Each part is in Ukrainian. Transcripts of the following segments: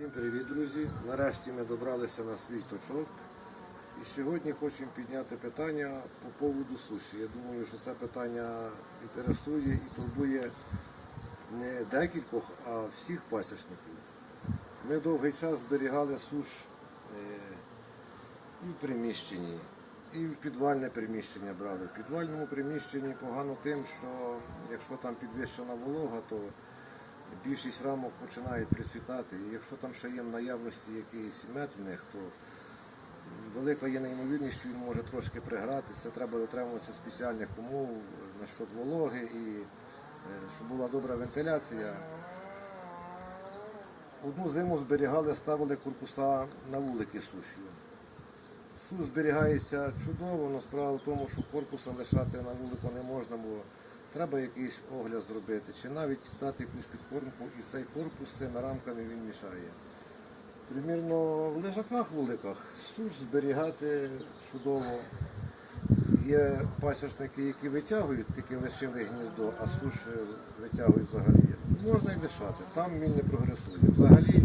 Всім привіт, друзі! Нарешті ми добралися на свій точок. І сьогодні хочемо підняти питання по поводу суші. Я думаю, що це питання інтересує і турбує не декількох, а всіх пасічників. Ми довгий час зберігали суш е, і в приміщенні, і в підвальне приміщення брали. В підвальному приміщенні погано тим, що якщо там підвищена волога, то більшість рамок починають прицвітати. І якщо там ще є в наявності якийсь мед в них, то велика є неймовірність, що він може трошки пригратися. Треба дотримуватися спеціальних умов насчет вологи і е, щоб була добра вентиляція. Одну зиму зберігали, ставили корпуса на вулики суші. Суш зберігається чудово, але справа в тому, що корпуса лишати на вулику не можна, бо треба якийсь огляд зробити, чи навіть дати якусь підкормку, і цей корпус з цими рамками він мішає. Примірно в лежаках вуликах суш зберігати чудово. Є пасічники, які витягують, тільки лишили гніздо, а суш е, витягують взагалі. Можна і лишати, там він не прогресує. Взагалі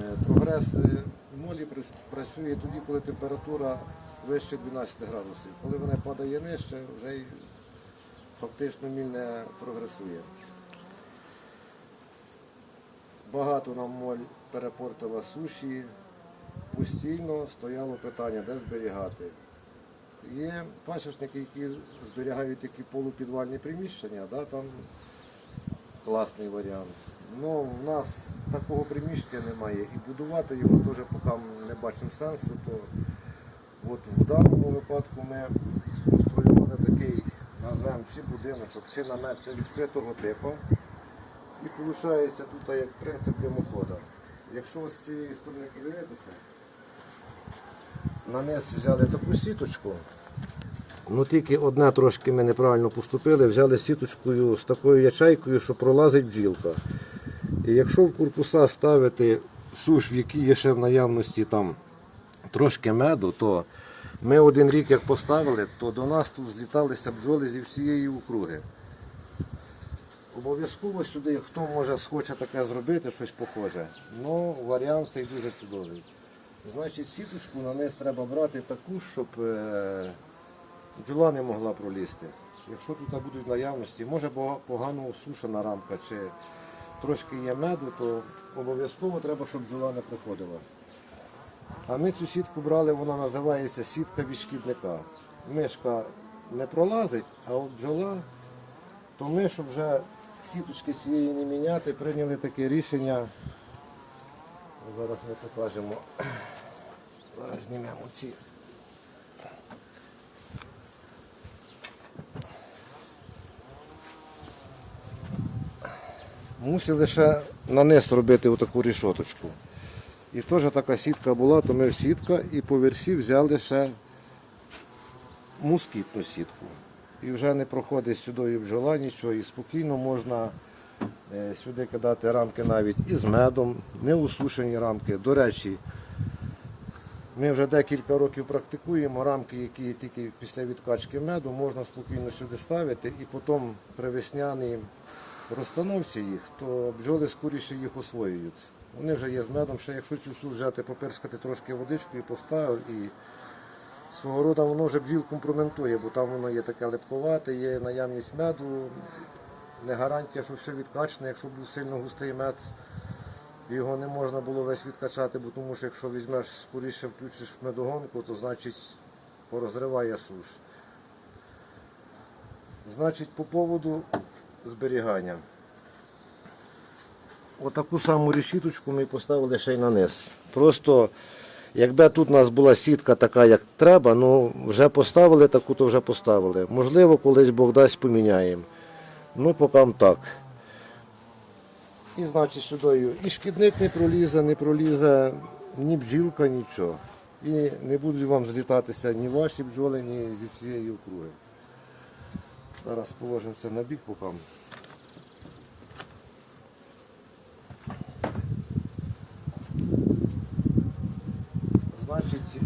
е, прогрес е, молі працює тоді, коли температура вище 12 градусів. Коли вона падає нижче, вже й фактично міль не прогресує. Багато нам моль перепортила суші, постійно стояло питання, де зберігати. Є пасічники, які зберігають такі полупідвальні приміщення, да, там класний варіант. Ну, в нас такого приміщення немає і будувати його теж поки не бачимо сенсу, то от в даному випадку ми сконструювали такий, назвемо чи будиночок, чи намет це відкритого типу. І виходить тут як принцип димохода. Якщо з цієї сторони подивитися, на низ взяли таку сіточку. Ну тільки одне трошки ми неправильно поступили, взяли сіточкою з такою ячейкою, що пролазить бджілка. І якщо в корпуса ставити суш, в якій є ще в наявності там трошки меду, то ми один рік як поставили, то до нас тут зліталися бджоли зі всієї округи. Обов'язково сюди, хто може схоче таке зробити, щось похоже. Ну, варіант цей дуже чудовий. Значить, сіточку на низ треба брати таку, щоб е, бджола не могла пролізти. Якщо тут будуть наявності, може погано сушена рамка чи трошки є меду, то обов'язково треба, щоб бджола не приходила. А ми цю сітку брали, вона називається сітка від шкідника. Мишка не пролазить, а от бджола то ми, щоб вже сіточки цієї не міняти, прийняли таке рішення. Зараз ми покажемо. Зараз знімемо ці. Мусили ще на низ робити отаку рішоточку. І теж така сітка була, то ми в сітка і по версі взяли ще москітну сітку. І вже не проходить сюди бджола нічого, і спокійно можна е, сюди кидати рамки навіть із медом, не усушені рамки. До речі, ми вже декілька років практикуємо рамки, які тільки після відкачки меду можна спокійно сюди ставити і потім при весняній розстановці їх, то бджоли скоріше їх освоюють. Вони вже є з медом, ще якщо цю суш взяти, поперскати трошки водичкою, поставив і свого роду воно вже бджіл компрометує, бо там воно є таке липковате, є наявність меду, не гарантія, що все відкачане, якщо був сильно густий мед, його не можна було весь відкачати, бо тому що якщо візьмеш скоріше включиш медогонку, то значить порозриває суш. Значить, по поводу зберігання. Отаку саму решіточку ми поставили ще й на низ. Просто якби тут у нас була сітка така, як треба, ну вже поставили таку, то вже поставили. Можливо, колись Бог дасть поміняємо. Ну, поки так. І значить сюди і шкідник не пролізе, не пролізе ні бджілка, нічого. І не будуть вам злітатися ні ваші бджоли, ні зі всієї округи. Зараз положимо це на бік поки. Значить,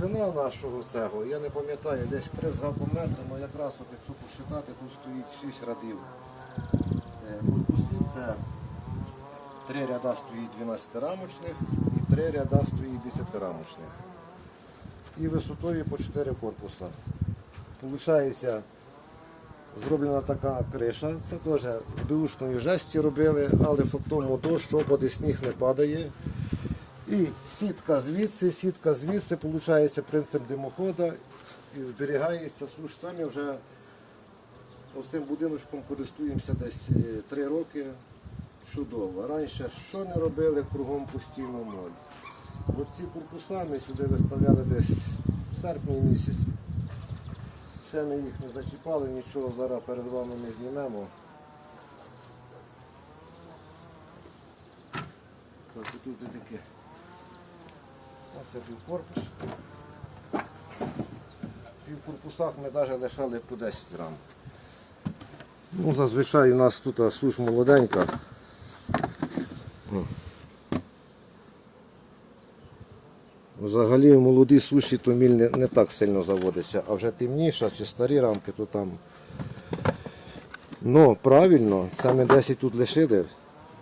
довжина нашого цього, я не пам'ятаю, десь 3 з гаком метри, але якраз от, якщо посчитати, тут стоїть 6 радів. Е, Корпусів це Три ряда стоїть 12-рамочних і три ряда стоїть 10-рамочних. І висотою по 4 корпуса. Получається, зроблена така криша. Це теж з беушної жесті робили, але факт тому то, що води сніг не падає. І сітка звідси, сітка звідси, виходить принцип димохода і зберігається суш. Самі вже цим будиночком користуємося десь 3 роки. Чудово. Раніше що не робили, кругом постійно ноль. Оці корпуса ми сюди виставляли десь в серпні місяці. Ще ми їх не зачіпали, нічого зараз перед вами ми знімемо. Так, тут таке. Ось це півкорпус. В півкорпусах ми навіть лишали по 10 грам. Ну, зазвичай у нас тут суш молоденька. Взагалі молоді суші то міль не, не так сильно заводиться, а вже темніша чи старі рамки, то там. Ну, правильно, саме 10 тут лишили,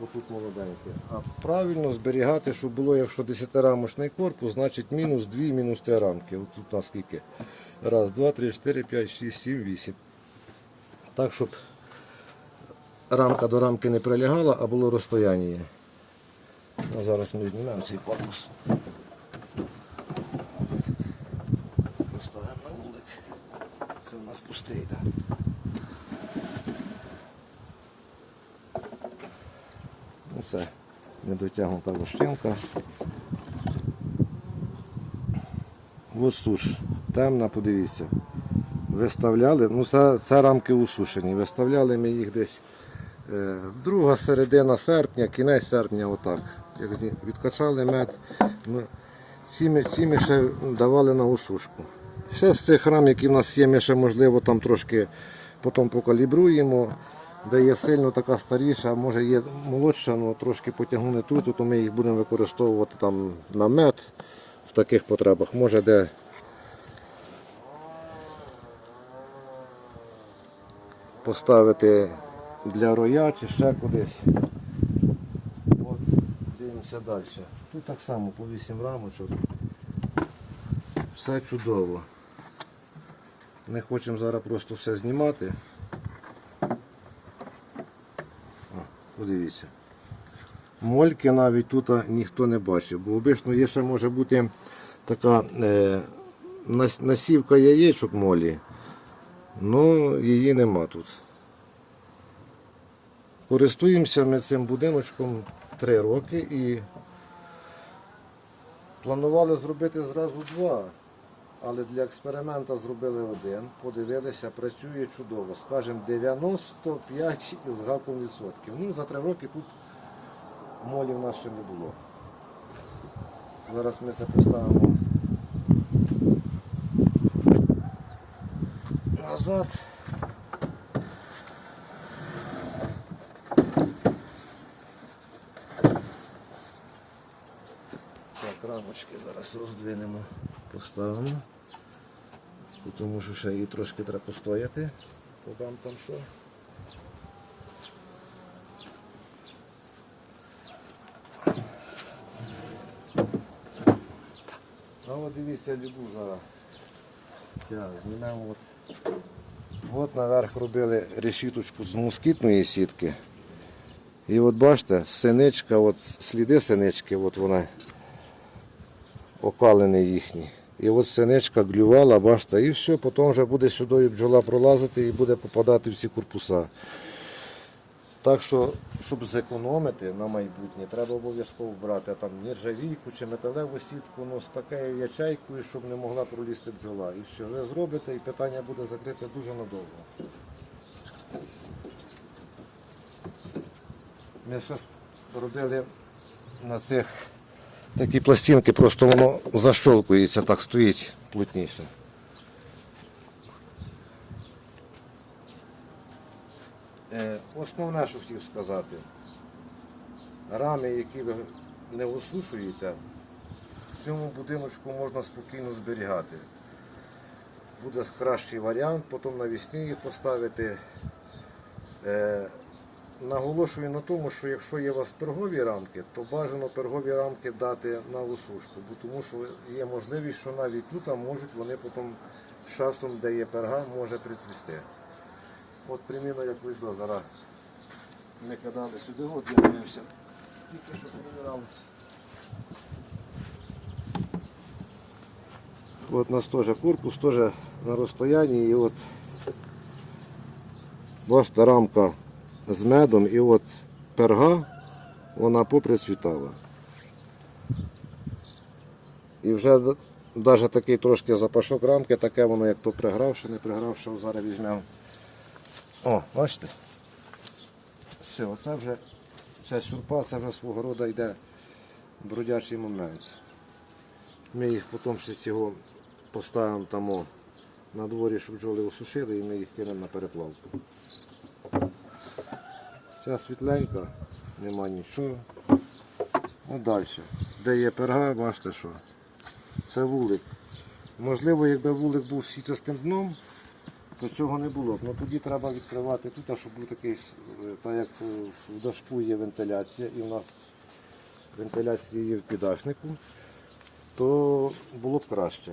бо тут молоденькі. А правильно зберігати, щоб було, якщо 10-рамочний корпус, значить мінус 2, мінус 3 рамки. От тут у нас скільки? Раз, два, три, чотири, п'ять, шість, сім, вісім. Так, щоб рамка до рамки не прилягала, а було розстояння. Ну, зараз ми знімемо цей корпус. Поставимо на вулик. Це в нас пустий, так. Ну все, недотягнута лощинка. Ось суш. Темна, подивіться. Виставляли, ну це, це рамки усушені. Виставляли ми їх десь е, друга середина серпня, кінець серпня, отак. Як зні- відкачали мед, ну, ці, ці ми ще давали на усушку. Ще з цих рам, які в нас є, ми ще можливо там трошки потім покалібруємо. Де є сильно така старіша, може є молодша, але трошки потягнули тут, то ми їх будемо використовувати там на мед в таких потребах. Може де поставити для роя чи ще кудись. От, дивимося далі. Тут так само по 8 рамочок. Все чудово. Не хочемо зараз просто все знімати. Подивіться. Мольки навіть тут ніхто не бачив, бо обично є ще може бути така е, насівка яєчок молі. Ну, її нема тут. Користуємося ми цим будиночком 3 роки і планували зробити зразу два. Але для експеримента зробили один, подивилися, працює чудово. Скажімо, 95 із гаком відсотків. Ну, за три роки тут молі в нас ще не було. Зараз ми це поставимо назад. Так, рамочки зараз роздвинемо, поставимо. Тому що ще її трошки треба постояти. Подам там що. А от дивіться, любу зараз. Ця, знімемо от. От наверх робили решіточку з москітної сітки. І от бачите, синичка, от сліди синички, от вона окалені їхні. І от синичка глювала, бачите, і все, потім вже буде сюди бджола пролазити і буде попадати всі корпуса. Так що, щоб зекономити на майбутнє, треба обов'язково брати там нержавійку чи металеву сітку ну, з такою ячейкою, щоб не могла пролізти бджола. І все, ви зробите і питання буде закрите дуже надовго. Ми щось робили на цих такі пластинки, просто воно защолкується, так стоїть плотніше. Е, Основне, що хотів сказати, рами, які ви не осушуєте, в цьому будиночку можна спокійно зберігати. Буде кращий варіант, потім навісні їх поставити. Наголошую на тому, що якщо є у вас пергові рамки, то бажано пергові рамки дати на осушку, бо тому що є можливість, що навіть тут можуть вони потім з часом, де є перга, може прицвісти. От примірно як ви зараз ми кидали сюди, от я дивився. Тільки що помінав. От у нас теж корпус, теж на розстоянні і от бачите, рамка з медом і от перга, вона поприцвітала. І вже навіть такий трошки запашок рамки, таке воно як то пригравши, не пригравши, зараз візьмемо. О, бачите? Все, оце вже це сюрпа, це вже свого роду йде бродячий момент. Ми їх потім ще цього поставимо там на дворі, щоб бджоли осушили, і ми їх кинемо на переплавку. Ця світленька, нема нічого. Ну далі. Де є перга, бачите що. Це вулик. Можливо, якби вулик був січастим дном, то цього не було б. Ну тоді треба відкривати тут, щоб був такий, е, так як е, в дашку є вентиляція, і в нас вентиляція є в підашнику, то було б краще.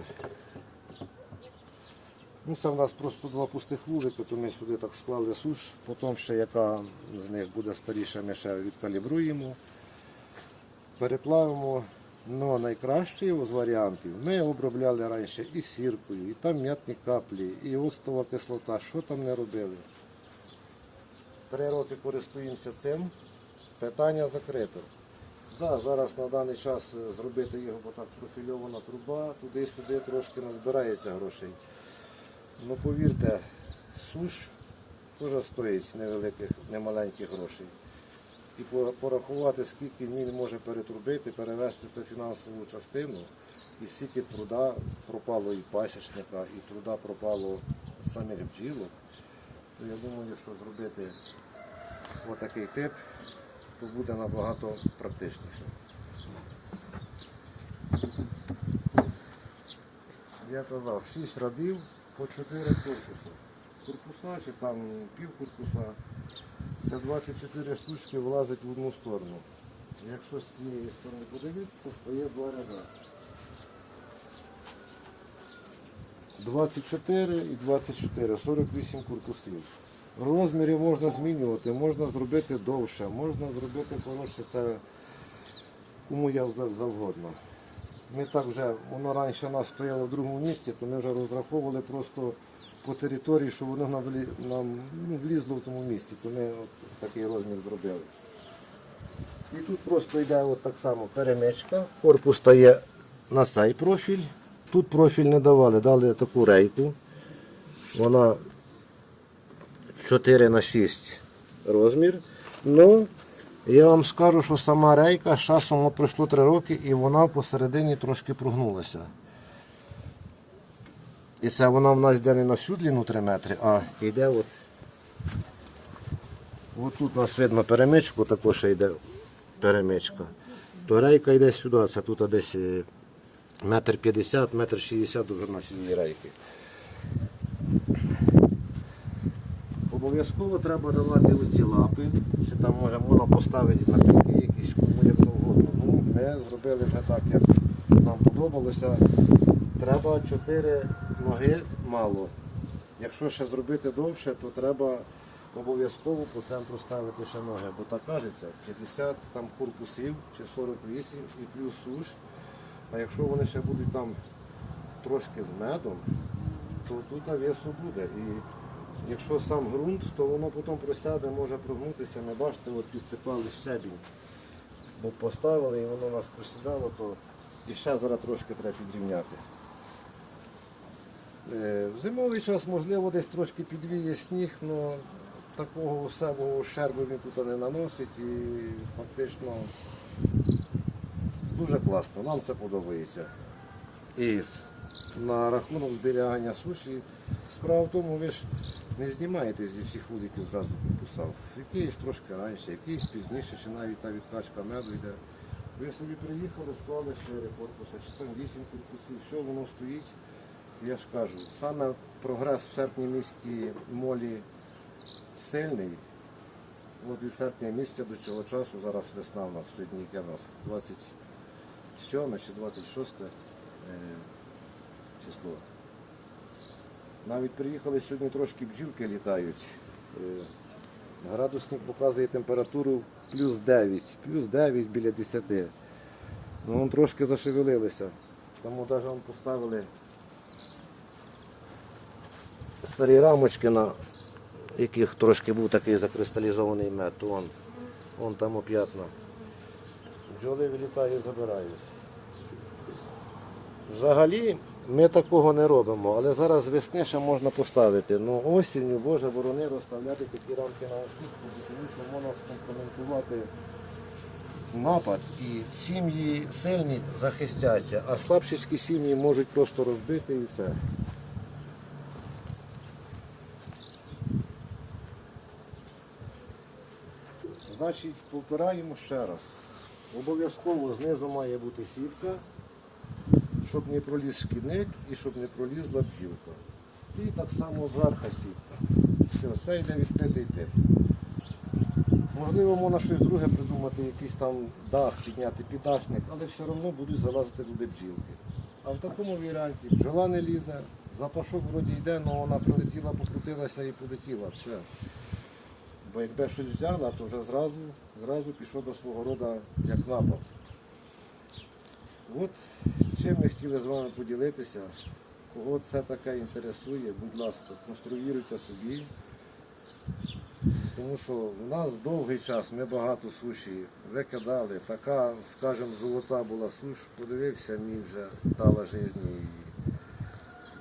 Ну, це в нас просто два пустих вулики, то ми сюди так склали суш, потім ще яка з них буде старіша, ми ще відкалібруємо, переплавимо. Ну, найкращий з варіантів ми обробляли раніше і сіркою, і там м'ятні каплі, і оцтова кислота, що там не робили. Три роки користуємося цим, питання закрите. Да, зараз на даний час зробити його, бо так профільована труба, туди-сюди трошки назбирається грошей. Ну повірте, суш теж стоїть невеликих, немаленьких грошей. І порахувати, скільки він може перетрубити, перевести це фінансову частину, і скільки труда пропало і пасічника, і труда пропало самих бджілок, то я думаю, що зробити отакий тип, то буде набагато практичніше. Я казав, 6 рабів по 4 корпуси. Корпуса чи там пів корпуса. Це 24 штучки влазить в одну сторону. Якщо з цієї сторони подивитися, то стає два ряда. 24 і 24, 48 корпусів. Розміри можна змінювати, можна зробити довше, можна зробити коротше, це кому як завгодно. Ми так вже, воно раніше у нас стояло в другому місці, то ми вже розраховували просто по території, що воно нам, ну, влізло в тому місці, то ми от такий розмір зробили. І тут просто йде от так само перемичка, корпус стає на цей профіль. Тут профіль не давали, дали таку рейку. Вона 4 на 6 розмір. Ну, я вам скажу, що сама рейка з часом пройшло 3 роки і вона посередині трошки прогнулася. І це вона в нас йде не на всю длину 3 метри, а йде от. От тут у нас видно перемичку, також йде перемичка. То рейка йде сюди, це тут десь е, метр 50, метр 60 довжина цієї рейки. Обов'язково треба давати оці лапи, чи там може можна поставити на пінки якісь кому як завгодно. Ну, ми зробили вже так, як нам подобалося. Треба 4 ноги мало. Якщо ще зробити довше, то треба обов'язково по центру ставити ще ноги. Бо так кажеться, 50 там корпусів чи 48 і плюс суш. А якщо вони ще будуть там трошки з медом, то тут весу буде. І якщо сам ґрунт, то воно потім просяде, може прогнутися. Ми бачите, от підсипали щебінь. Бо поставили і воно у нас просідало, то і ще зараз трошки треба підрівняти. Е, В зимовий час, можливо, десь трошки підвіє сніг, але такого особого ущербу він тут не наносить і фактично дуже класно, нам це подобається. І на рахунок зберігання суші, справа в тому, ви ж не знімаєте зі всіх вуликів зразу корпуса. Якийсь трошки раніше, якийсь пізніше, чи навіть та відкачка меду йде. Ви собі приїхали, склали 4 корпуси, чи там 8 корпусів, що воно стоїть. Я ж кажу, саме прогрес в серпні місті молі сильний. От від серпня місяця до цього часу, зараз весна у нас сьогодні, яке у нас 27 чи 26 е, число. Навіть приїхали сьогодні трошки бджілки літають. Е, Градусник показує температуру плюс 9, плюс 9 біля 10. Ну, трошки зашевелилися. Тому навіть поставили старі рамочки, на яких трошки був такий закристалізований мед. Вон, вон там оп'ятна. Бджоли вилітають забирають. Взагалі ми такого не робимо, але зараз з весни ще можна поставити. Ну осінню, Боже, ворони розставляти такі рамки на осушку, тому що можна скомпонентувати напад і сім'ї сильні захистяться, а слабшіські сім'ї можуть просто розбити і все. Значить, повторяємо ще раз. Обов'язково знизу має бути сітка, щоб не проліз шкідник і щоб не пролізла бджілка. І так само зверха сітка. Все, все йде відкритий тип. Можливо, можна щось друге придумати, якийсь там дах підняти, піддашник, але все одно будуть залазити туди бджілки. А в такому варіанті бджола не лізе, запашок вроді йде, але вона прилетіла, покрутилася і полетіла. Все. Бо якби щось взяла, то вже зразу, зразу пішов до свого роду як напад. От чим ми хотіли з вами поділитися. Кого це таке інтересує, будь ласка, конструюйте собі. Тому що в нас довгий час ми багато суші викидали. Така, скажімо, золота була суш, подивився, мені вже дала життя.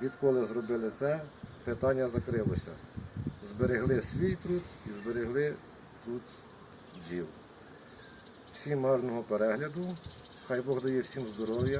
Відколи зробили це, питання закрилося. Зберегли свій труд і зберегли труд бджіл. Всім гарного перегляду. Хай Бог дає всім здоров'я.